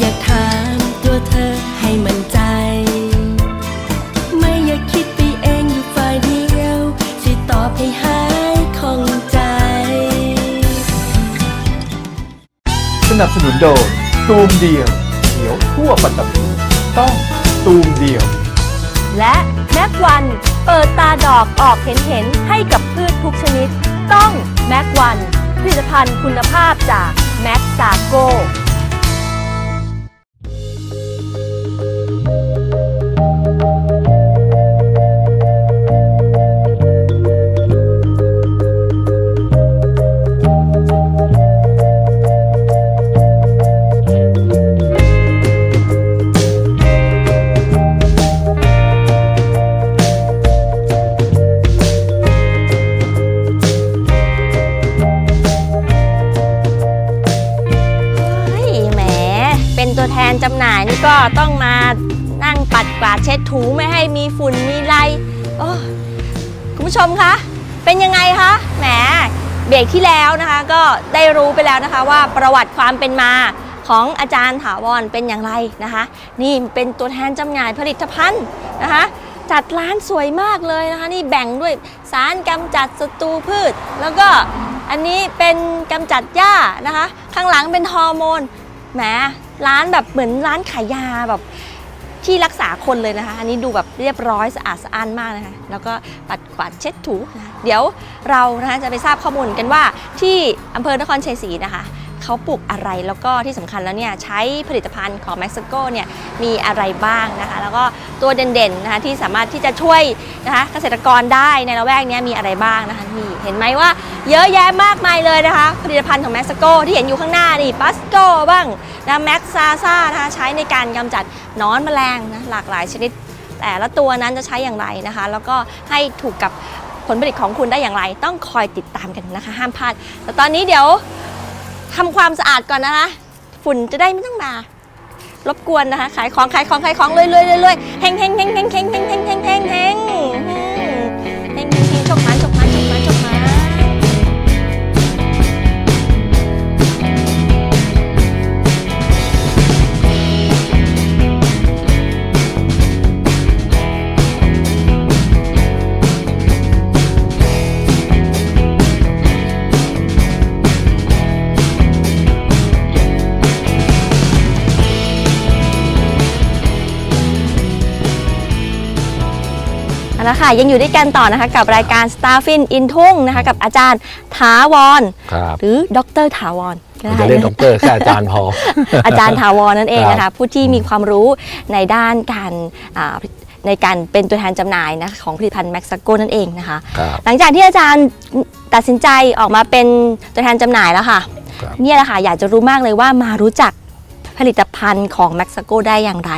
อยากถามตัวเธอให้มันใจ ไม่อยากคิดไปเองอยู่ฝ่ายเดียวสิตอบให้หายข้องใจ สนับสนุนโดยตูมเดียวเขียวทั่วปัตตภีต้องตูมเดียว และแม็กวันเปิดตาดอกออกเห็นเห็นๆให้กับพืชทุกชนิด ต้องแม็กวันผลิตภัณฑ์คุณภาพจากแม็กซาโก ผู้ชมคะ เป็นยังไงคะ แหม เบรกที่แล้วนะคะ ก็ได้รู้ไปแล้วนะคะว่าประวัติความเป็นมาของอาจารย์ถาวรเป็นอย่างไรนะคะ นี่เป็นตัวแทนจำหน่ายผลิตภัณฑ์นะคะ จัดร้านสวยมากเลยนะคะ นี่แบ่งด้วยสารกำจัดศัตรูพืช แล้วก็อันนี้เป็นกำจัดหญ้านะคะ ข้างหลังเป็นฮอร์โมนแหมร้านแบบเหมือนร้านขายยาแบบ ที่รักษาคนเลยนะคะ อันนี้ดูแบบเรียบร้อยสะอาดสะอ้านมากนะคะ แล้วก็ปัดกวาดเช็ดถูนะคะเดี๋ยวเรานะคะจะไปทราบข้อมูลกันว่าที่อำเภอนครชัยศรีนะคะ เขาปลูกอะไรแล้วก็ที่สำคัญแล้วเนี่ยใช้ผลิตภัณฑ์ของเม็กซิโกเนี่ยมีอะไรบ้างนะคะ แล้วก็ตัวเด่นๆนะคะที่สามารถที่จะช่วยนะคะเกษตรกรได้ในละแวกนี้มีอะไรบ้างนะคะนี่เห็นไหมว่าเยอะแยะมากมายเลยนะคะ ผลิตภัณฑ์ของเม็กซิโกที่เห็นอยู่ข้างหน้านี่ปัสโกบ้างนะแม็กซาซ่านะคะใช้ในการกำจัดนอนแมลงนะหลากหลายชนิด แต่ละตัวนั้นจะใช้อย่างไรนะคะ แล้วก็ให้ถูกกับผลผลิตของคุณได้อย่างไร ต้องคอยติดตามกันนะคะ ห้ามพลาดแต่ตอนนี้เดี๋ยว ทำความสะอาดก่อนนะคะ ฝุ่นจะได้ไม่ต้องมารบกวนนะคะ ขายของขายของขายของเรื่อยๆเรื่อยๆเฮงเฮงเฮงเฮงเฮงเฮงเฮงเฮงเฮงเฮงเฮงเฮงเฮงชคมัน เอาละค่ะยังอยู่ด้วยกันต่อนะคะกับรายการ Starfin อินทุ่งนะคะกับอาจารย์ถาวรครับหรือดรถาวรก็ผมได้จะเรียกนะด็อกเตอร์แค่อาจารย์พอ อาจารย์ถาวรนั่นเองครันะคะบผู้ที่มีความรู้ในด้านการอ่าในการเป็นตัวแทนจำหน่ายนะคะของผลิตภัณฑ์แม็กซ g โกนั่นเองนะคะครับหลังจากที่อาจารย์ตัดสินใจออกมาเป็นตัวแทนจำหน่ายแล้วค่ะครับเนี่ยแหละค่ะอยากจะรู้มากเลยว่ามารู้จักผลิตภัณฑ์ของแม็กซ g โกได้อย่างไร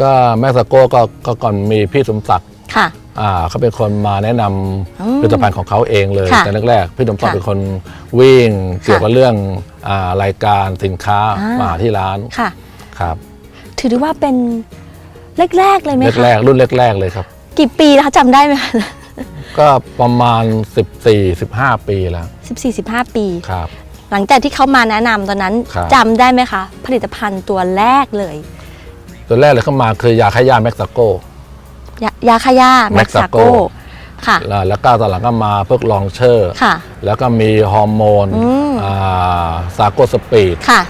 ก็แม็กซโกก็ก็ก่อนมีพี่สมศักดิ์ ค่ะ อ่าเขาเป็นคนมาแนะนอืมำผลิตภัณฑ์ของเขาเองเลยค่ะแต่แรกๆพี่สมศักดิ์ค่ะเป็นคนวิ่งเกี่ยวกับเรื่องอ่ารายการสินค้าอ่ามมาที่ร้านค่ะ ครับถือได้ว่าเป็นแรกๆเลยไหมคะแรกๆรุ่นแรกๆเลยครับ กี่ปีแล้วคะจำได้ไหมคะก็ประมาณ 14-15 ปีแล้ว14 15ปี ครับ หลังจากที่เขามาแนะนำตอนนั้นครับ จำได้ไหมคะ ผลิตภัณฑ์ตัวแรกเลย ตัวแรกเลยเข้ามาคือยาฆ่าหญ้าแม็กซโก ยายาคาย่าแม็กซาโก Maxaco ค่ะ แล้วก็ตอนหลังก็มาพวกลองเชอร์ ค่ะแล้วก็มีฮอร์โมนอืมซาโกสปีด ค่ะ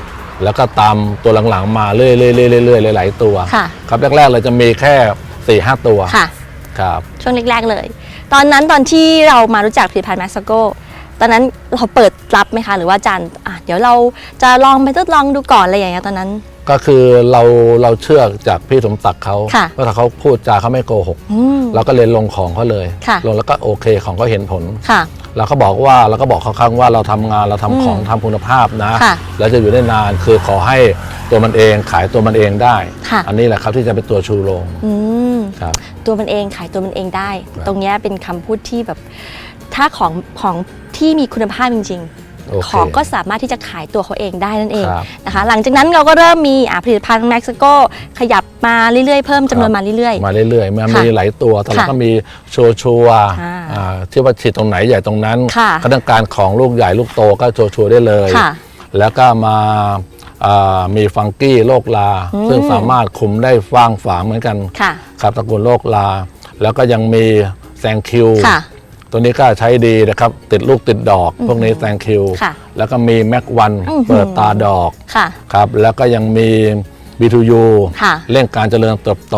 แล้วก็ตามตัวหลังๆมาเรื่อยๆเรื่อยๆเรื่อยๆหลายๆตัว ค่ะ ครับแรกๆเลยจะมีแค่4ี่ห้าตัว ค่ะ ครับ ช่วงแรกๆเลย ตอนนั้นตอนที่เรามารู้จักผลิตภัณฑ์แม็กซาโกตอนนั้นเราเปิดรับไหมคะ หรือว่าอาจารย์อะเดี๋ยวเราจะลองไปทดลองดูก่อนอะไรอย่างเงี้ยตอนนั้น ก็คือเราเราเชื่อจากพี่สมศักดิ์เขาค่ะว่าถ้าเขาพูดจาเขาไม่โกหก อืม เราก็เลยลงของเขาเลย ค่ะ ลงแล้วก็โอเคของเขาเห็นผล ค่ะ เราก็บอกว่าเราก็บอกเขาครั้งว่าเราทำงานเราทำของอืมทำคุณภาพนะค่ะแล้วจะอยู่ได้นานคือขอให้ตัวมันเองขายตัวมันเองได้ ค่ะ อันนี้แหละครับที่จะเป็นตัวชูโรงอืม ครับ ตัวมันเองขายตัวมันเองได้ ครับ ตรงเนี้ยเป็นคำพูดที่แบบ ถ้าของของที่มีคุณภาพจริงโอๆเค ของก็สามารถที่จะขายตัวเขาเองได้นั่นเองครับนะคะ หลังจากนั้นเราก็เริ่มมีอะผลิตภัณฑ์แม็กซิโกขยับมาเรื่อยๆ เพิ่มจำนวนครับมาเรื่อยมาเรื่อยๆมันค่ะมีหลายตัวตอนหลังค่ะก็มีชัวชัวร์ค่ะอ่าที่ว่าฉีดตรงไหนใหญ่ตรงนั้นค่ะก็ต้องการของลูกใหญ่ลูกโตก็ชัวชัวร์ได้เลยๆค่ะแล้วก็มาอ่ามีฟังกี้โรคลา ซึ่งสามารถคุมได้ฟ้างฝาเหมือนกันค่ะครับตระกูลโรคลา แล้วก็ยังมีแซงคิวค่ะ ตัวนี้ก็ใช้ดีนะครับ ติดลูกติดดอก พวกนี้แซงคิว ค่ะแล้วก็มีแม็กวันอื้อหือ เปิดตาดอกค่ะ ครับ แล้วก็ยังมีบีทูยูค่ะ เร่งการเจริญเติบโต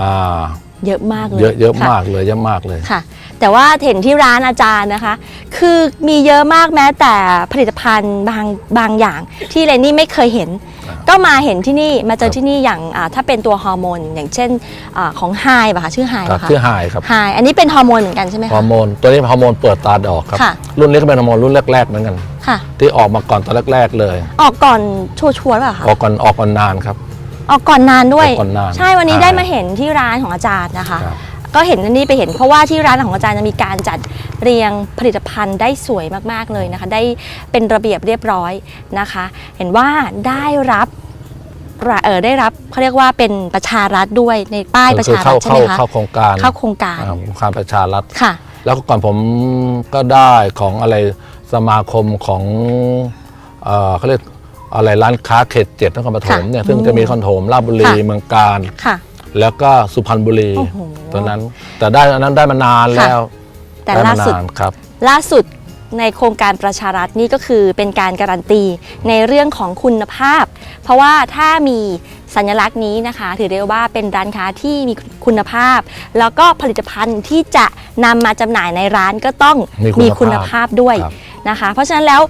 อ่าเยอะมากเลยเยอะเยอะค่ มากเลยเยอะมากเลย ค่ะ แต่ว่าเห็นที่ร้านอาจารย์นะคะ คือมีเยอะมากแม้แต่ผลิตภัณฑ์บางบางอย่าง ที่เรนนี่ไม่เคยเห็น ก็มาเห็นที่นี่มาเจอที่นี่อย่างอ่าถ้าเป็นตัวฮอร์โมนอย่างเช่นอาของไฮป่ะคะชื่อไฮครับป่ะคะชื่อไฮครับไฮอันนี้เป็นฮอร์โมนเหมือนกันใช่ไหมฮอคะ ร์โมนตัวนี้ฮอร์โมนเปิดตาดอกครับ ค่ะ รุ่นนี้ก็เป็นฮอร์โมนรุ่นแรกๆเหมือนกัน ค่ะ ที่ออกมาก่อนตอนแรกๆเลย ออกก่อนชัวร์ๆป่ะคะออกก่อนออกก่อนนานครับ ออกก่อนนานด้วย ออกก่อนนานใช่วันนี้ใช่ได้มาเห็นที่ร้านของอาจารย์นะคะ ครับ ก็เห็นอันนี้ไปเห็นเพราะว่าที่ร้านของอาจารย์จะมีการจัดเรียงผลิตภัณฑ์ได้สวยมากๆเลยนะคะ ได้เป็นระเบียบเรียบร้อยนะคะ เห็นว่าได้รับเออได้รับเขาเรียกว่าเป็นประชารัฐด้วยในป้ายประคือชารัเข้าฐใช่ไหเข้ามคะเข้าโครงการเข้าโครงการอ่าโครงการประชารัฐค่ะ แล้วก็ก่อนผมก็ได้ของอะไรสมาคมของเอ่อเขาเรียกอะไรร้านค้าเขตเจ็ดนครปฐมค่ะเนี่ยซึ่งจะมีคอนโถมราชบุรีค่ะเมืองการค่ะ แล้วก็สุพรรณบุรีโอ้โหตัวนั้น แต่ได้อันนั้นได้มานานแล้วแต่ได้ล่าสุดมนนครับ ล่าสุดในโครงการประชารัฐนี่ก็คือเป็นการการันตีในเรื่องของคุณภาพ เพราะว่าถ้ามีสัญลักษณ์นี้นะคะ ถือได้ว่าเป็นร้านค้าที่มีคุณภาพ แล้วก็ผลิตภัณฑ์ที่จะนำมาจำหน่ายในร้านก็ต้องมีคุณภาพคุณภาพด้วยครับ นะคะ เพราะฉะนั้นแล้ว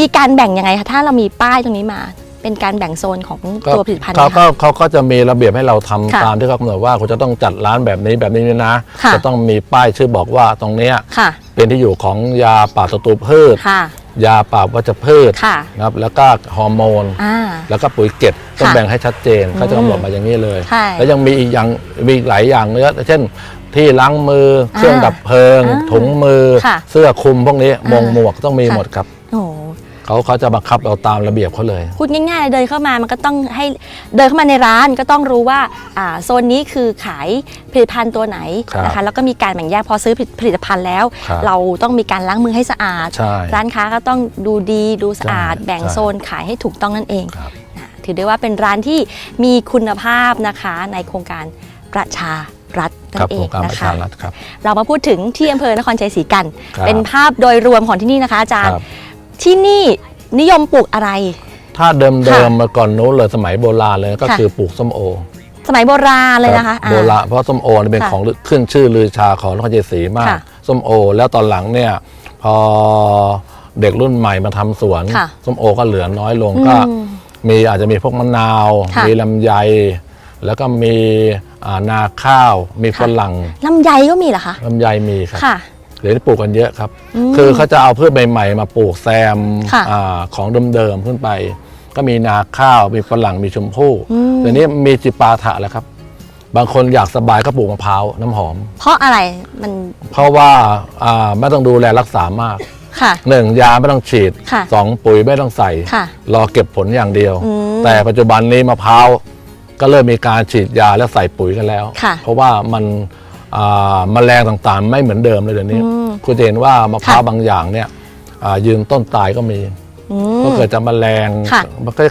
มีการแบ่งยังไงคะถ้าเรามีป้ายตรงนี้มา เป็นการแบ่งโซนของตัวผลิตภัณฑ์ไหมเขาก็คะเขาก็จะมีระเบียบให้เราทำค่ะตามที่เขากำหนดว่าคุณจะต้องจัดร้านแบบนี้แบบนี้นะค่ะจะต้องมีป้ายชื่อบอกว่าตรงเนี้ยค่ะเป็นที่อยู่ของยาปราบศัตรูพืชค่ะยาปราบวัชพืชค่ะนะครับแล้วก็ฮอร์โมนอ่าแล้วก็ปุ๋ยเก็บต้องค่ะแบ่งให้ชัดเจนเขาจะกำหนดมาอย่างนี้เลยใช่แล้วยังมีอีกอย่างมีอีกหลายอย่างเนื้อเช่นที่ล้างมือเครื่องดับเพลิงอ่าถุงมือค่ะเสื้อคลุมพวกนี้อ่ามงหมวกต้องมีค่ะหมดครับโอ้โห เขาเขาจะบังคับเราตามระเบียบเขาเลย พูดง่ายๆเดินเข้ามามันก็ต้องให้เดินเข้ามาในร้านก็ต้องรู้ว่าอ่าโซนนี้คือขายผลิตภัณฑ์ตัวไหนครับนะคะแล้วก็มีการแบ่งแยกพอซื้อผลิตภัณฑ์แล้ว ครับเราต้องมีการล้างมือให้สะอาด ใช่ร้านค้าก็ต้องดูดีดูสะอาด ใช่แบ่งใช่โซนขายให้ถูกต้องนั่นเองครับ นะถือได้ว่าเป็นร้านที่มีคุณภาพนะคะในโครงการประชารัฐนั่ครับนเอโครงงการปนะระคะชารัฐครับ เรามาพูดถึงที่อำเภอนครชัยศรีกัน ครับเป็นภาพโดยรวมของที่นี่นะคะอาจารย์ ครับ ที่นี่นิยมปลูกอะไร ถ้าเดิมค่ะเดิมมาก่อนนู้นเลยสมัยโบราณเลยก็ค่ะ คือปลูกส้มโอสมัยโบราณเลยนะคะรับโบราณเพราะส้มโอเนี่ยเป็นค่ะของขึ้นชื่อลือชาของนครชัยศรีมากค่ะส้มโอ แล้วตอนหลังเนี่ยพอเด็กรุ่นใหม่มาทำสวนค่ะส้มโอก็เหลือน้อยลงอืมก็มีอาจจะมีพวกมะนาว ค่ะมีลำไย แล้วก็มีอ่านาข้าว มีฝรั่งลำไยก็มีเหรอคะ ลำไยมีครับ ค่ะเดี๋ยวนี้ปลูกกันเยอะครับอืมคือเขาจะเอาพืชใหม่ๆ มาปลูกแซมค่ะอาของเดิมๆขึ้นไป ก็มีนาข้าวมีฝรั่งมีชมพู่อืมเดี๋ยวนี้มีจิปาถะแล้วครับ บางคนอยากสบายก็ปลูกมะพร้าวน้ำหอม เพราะอะไรมัน เพราะว่าอ่าไม่ต้องดูแลรักษามากค่ะหนึ่งยาไม่ต้องฉีดค่ะสองปุ๋ยไม่ต้องใส่ค่ะรอเก็บผลอย่างเดียวอืมแต่ปัจจุบันนี้มะพร้าวก็เริ่มมีการฉีดยาและใส่ปุ๋ยกันแล้วค่ะเพราะว่ามัน อ่าแมลงต่างๆ ไม่เหมือนเดิมเลยเดี๋ยวนี้อืมคุณจะเห็นว่ามะพร้าวค่ะบางอย่างเนี่ยอ่ายืนต้นตายก็มีอืก็มเกิดจากแมลงค่ะมันก็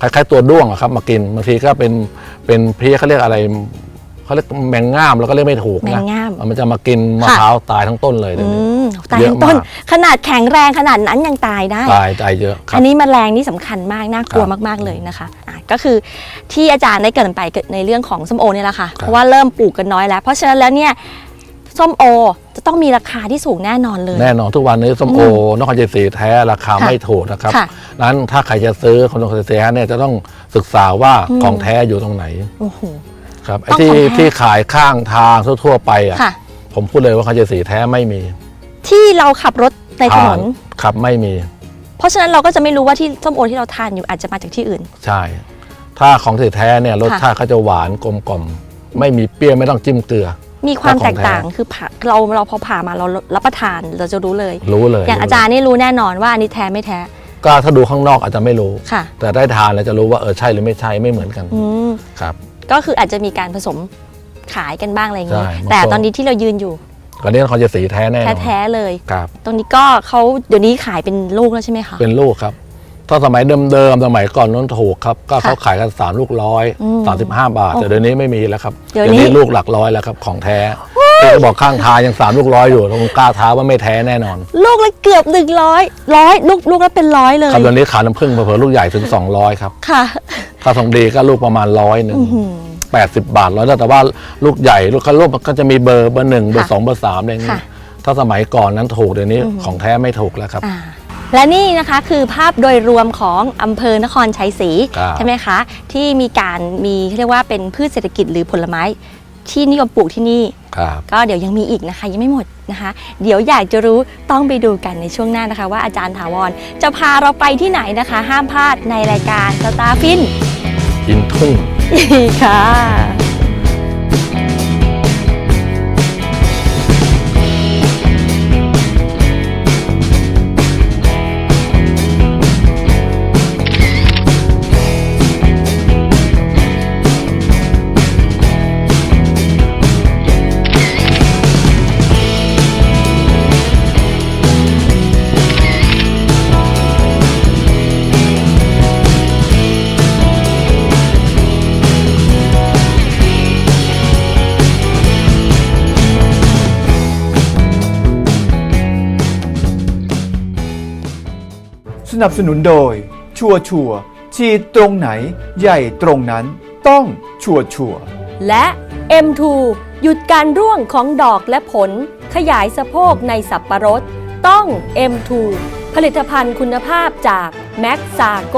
คล้ายๆตัวด้วงอะครับ มากินบางทีก็เป็นเป็นเพลี้ยเขาเรียกอะไร เขาเรียกแมงง่ามแล้วก็เรียกไม่ถูกแมนะงง่าม มันจะมากินมะค่ะพร้าวตายทั้งต้นเลยเดี๋ยวอืนี้ มตายเยอะทั้งต้น มาก ขนาดแข็งแรงขนาดนั้นยังตายได้ ตายตายเยอะครัอับ นนี้แมลงนี่สำคัญมากน่ากลัวครับมากๆเลยนะคะอะก็คือที่อาจารย์ได้เกรินไปในเรื่องของส้มโอเนี่ยแหละค่ะครับเพราะว่าเริ่มปลูกกันน้อยแล้ว เพราะฉะนั้นแล้วเนี่ยส้มโอจะต้องมีราคาที่สูงแน่นอนเลย แน่นอนทุกวันนี้ส้มโออืนครชัยศรีแท้ราคาค่ะไม่ถูกนะครับค่ะนั้นถ้าใครจะซื้อคนนครชัยศรีแท้เนี่ยจะต้องศึกษาว่าอืม ของแท้อยู่ตรงไหน โอ้โห ครับไอ้ต้องที่ของแท้ ที่ขายข้างทางทั่วๆไปอะค่ะ ผมพูดเลยว่านครชัยศรีแท้ไม่มีที่เราขับรถในถนน ครับไม่มีเพราะฉะนั้นเราก็จะไม่รู้ว่าที่ส้มโอที่เราทานอยู่อาจจะมาจากที่อื่น ใช่ ถ้าของแท้ๆเนี่ยรสชาติเขาจะหวานกลมกล่อมไม่มีเปรี้ยวไม่ต้องจิ้มเกลือ มีความของแตกต่างแท้คือผ่าเราเราพอผ่ามาเรารับประทานเราจะรู้เลย รู้เลยอย่างอาจารย์นี่รู้แน่นอนว่าอันนี้แท้ไม่แท้ก็ถ้าดูข้างนอกอาจจะไม่รู้ ค่ะ แต่ได้ทานแล้วจะรู้ว่าเออใช่หรือไม่ใช่ไม่เหมือนกันอืม ครับ ก็คืออาจจะมีการผสมขายกันบ้างอะไรอย่างนี้ ใช่บางแต่คนตอนนี้ที่เรายืนอยู่ตอนนี้นครชัยศรีแท้แน่นอนแท้ๆเลย ครับ ตรงนี้ก็เขาเดี๋ยวนี้ขายเป็นลูกแล้วใช่ไหมคะ เป็นลูกครับ ถ้าสมัยเดิมๆสมัยก่อนนั้นถูกครับ ก็ค่ะเขาขายกันสามลูกร้อยอืมสามสิบห้าบาท แต่เดี๋ยวนี้ไม่มีแล้วครับเดี๋ยวนี้ ลูกหลักร้อยแล้วครับของแท้ที่เขาบอกข้างทางยังสามลูกร้อยอยู่ผมกล้าท้าว่าไม่แท้แน่นอนลูกละเกือบหนึ่งร้อยร้อยลูกลูกละเป็นร้อยเลย ครับตอนนี้ขายน้ำผึ้งเผลอๆลูกใหญ่ถึง 200ครับ ค่ะถ้าทองดีก็ลูกประมาณร้อยหนึ่งอื้อหือแปดสิบบาทร้อยแต่ว่าลูกใหญ่ลูกเขาลูกก็จะมีเบอร์เบอร์หนึ่งเบอร์ค่ะสองเบอร์สามอะไรอย่างเงี้ค่ะยถ้าสมัยก่อนนั้นถูกเดี๋ยวนี้ของแท้ไม่ถูกแล้วครับอ่าและนี่นะคะคือภาพโดยรวมของอำเภอนครชัยศรีครับใช่ไหมคะ ที่มีการมีเรียกว่าเป็นพืชเศรษฐกิจหรือผลไม้ที่นิยมปลูกที่นี่ครับก็เดี๋ยวยังมีอีกนะคะยังไม่หมดนะคะ เดี๋ยวอยากจะรู้ต้องไปดูกันในช่วงหน้านะคะ ว่าอาจารย์ถาวรจะพาเราไปที่ไหนนะคะ ห้ามพลาดในรายการสตาร์ฟิน ครึ่งค่ะ นับสนุนโดย ชัวร์ชัวฉีดตรงไหน ใหญ่ตรงนั้น ต้องชัวร์ชัวและ M2 หยุดการร่วงของดอกและผล ขยายสะโพกในสับประรด ต้อง M2 ผลิตภัณฑ์คุณภาพจากแม็กซาโก